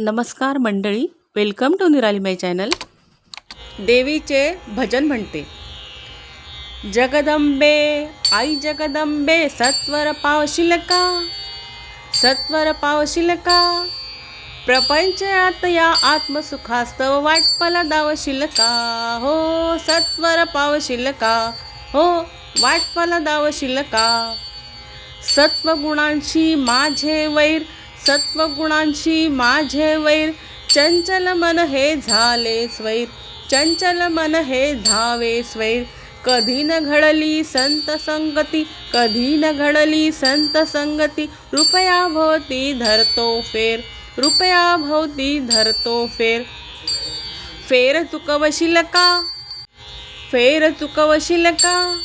नमस्कार मंडळी welcome to निराली माय चॅनल देवीचे भजन म्हणते. जगदंबे आई जगदंबे सत्वर पावशील का? सत्वर पावशील का? प्रपंचात या आत्मसुखास्तव वाटपला दावशील का? हो सत्वर पावशील का? हो वाटपला दावशील का? सत्वगुणांशी माझे वैर सत्वगुणांशी माझे वैर चंचल मन हे झाले स्वैर चंचल मन हे धावे स्वैर. कधी न घडली संत संगती कधी न घडली संत संगती रुपया भोवती धरतो फेर रुपया भोवती धरतो फेर. फेर चुकवशील का? फेर चुकवशील का?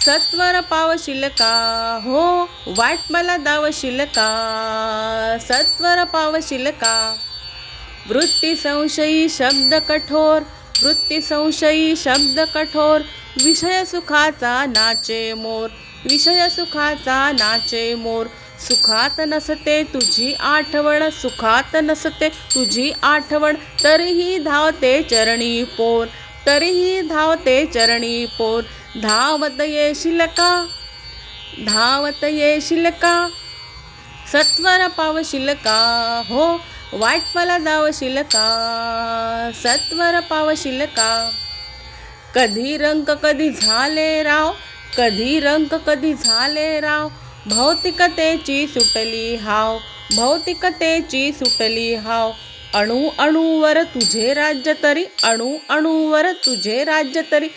सत्वर पावशील का हो वाट मला दावशील का सत्वर पावशील का वृत्ती संशयी शब्द कठोर वृत्ती संशयी शब्द कठोर. विषय सुखाचा नाचे मोर विषय सुखाचा नाचे मोर. सुखात नसते तुझी आठवण सुखात नसते तुझी आठवण. तरीही धावते चरणी पोर तरीही धावते चरणी पोर. धावत येशील का? धावत येशील का? सत्वर पावशील का? हो वाट मला जावशील का? सत्वर पावशील का? कधी रंग कधी झाले राव? कधी रंग कधी झाले राव? भौतिकतेची सुटली हाव भौतिकतेची सुटली हाव. अणू अणूवर तुझे राज्य तरी अणू अणूवर तुझे राज्य तरी.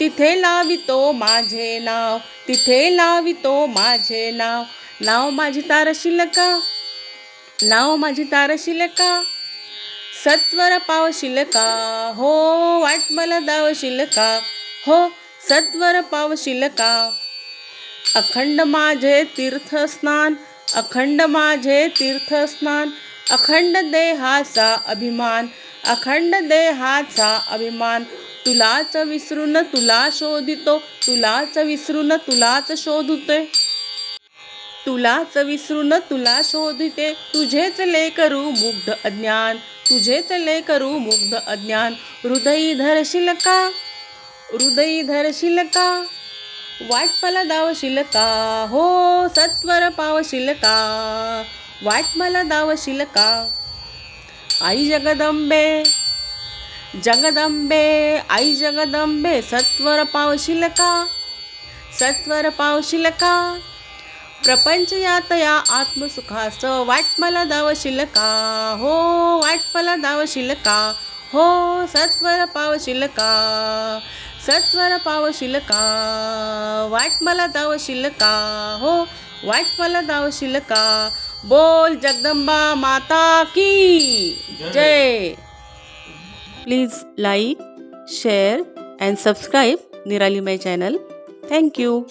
तिथे लावितो माझे नाव तिथे लावितो माझे नाव. नाव माझी तारशील का नाव माझी तारशील का सत्वर पावशील का हो वाट मला दावशील का हो सत्वर पावशील का अखंड माझे तीर्थस्नान अखंड माझे तीर्थस्नान अखंड देहाचा अभिमान अखंड देहाचा अभिमान. तुलाच विसरून तुला शोधितो तुलाच विसरून तुलाच शोधते. तुलाच विसरून तुला शोधिते तुझेच लेकरू मुग्ध अज्ञान तुझेच लेकरू मुग्ध अज्ञान. हृदयी धरशील का? हृदयी धरशील का? वाट मला दावशील का? हो सत्वर पावशील का? वाट मला दावशील का? आई जगदंबे जगदंबे आई जगदंबे सत्वर पावशील का? सत्वर पावशील का? प्रपंच यातया आत्मसुखास वाट मला दावशील का? हो वाट मला दावशील का? हो सत्वर पावशील का? सत्वर पावशील का? वाट मला दावशील का? हो वाट मला दावशील का? बोल जगदंबा माता की जय। Please like, share and subscribe Nirali my channel. Thank you.